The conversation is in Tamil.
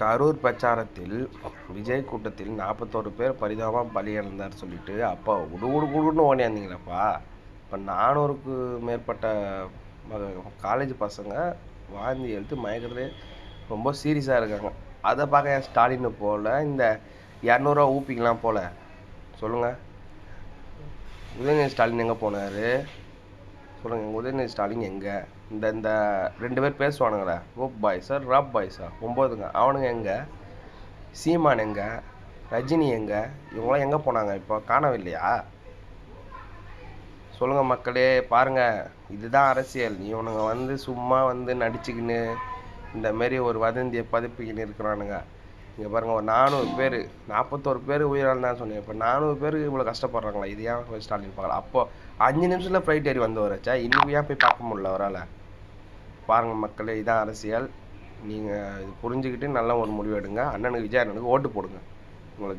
கரூர் பிரச்சாரத்தில் விஜய் கூட்டத்தில் நாற்பத்தோரு பேர் பரிதாபமாக பலியிழந்தார் சொல்லிட்டு அப்போ குடு குடுன்னு ஓடியாந்தீங்களப்பா. இப்போ நானூறுக்கு மேற்பட்ட காலேஜ் பசங்க வாந்தி எடுத்து மயக்கத்துலேயே ரொம்ப சீரியஸாக இருக்காங்க. அதை பார்க்க ஏன் ஸ்டாலின் போல் இந்த இரநூறுவா ஊப்பிக்கலாம் போல்? சொல்லுங்கள் உதயநிதி ஸ்டாலின் எங்கே போனார்? சொல்லுங்கள் உதயநிதி ஸ்டாலின் எங்கே? இந்த இந்த ரெண்டு பேர் பேசுவானுங்களே பாய் பாய்ஸா ராப் பாய்ஸா ஒம்போதுங்க. அவனுங்க எங்கே? சீமான் எங்கே? ரஜினி எங்கே? இவங்களாம் எங்கே போனாங்க? இப்போ காணவில்லையா? சொல்லுங்கள் மக்களே பாருங்கள் இதுதான் அரசியல். இவனுங்க வந்து சும்மா வந்து நடிச்சுக்கின்னு இந்த மாரி ஒரு வதந்தியை பதுப்பிக்கின்னு இருக்கிறானுங்க. இங்கே பாருங்கள் ஒரு நானூறு பேர் நாற்பத்தோரு பேர் உயிரிழந்தான்னு சொன்னேன். இப்போ நானூறு பேர் இவ்வளோ கஷ்டப்படுறாங்களா? இது ஏன் போய் ஸ்டாலின் பார்க்கலாம் அப்போ அஞ்சு நிமிஷத்தில் ஃப்ளைட் ஏறி வந்து வரச்சா? இன்னும் ஏன் போய் பார்க்க முடியல அவரால்? பாருங்கள் மக்களே இதான் அரசியல். நீங்கள் இது புரிஞ்சுக்கிட்டு நல்ல ஒரு முடிவு எடுங்க. அண்ணனுக்கு விஜய் அண்ணனுக்கு ஓட்டு போடுங்க. உங்களுக்கு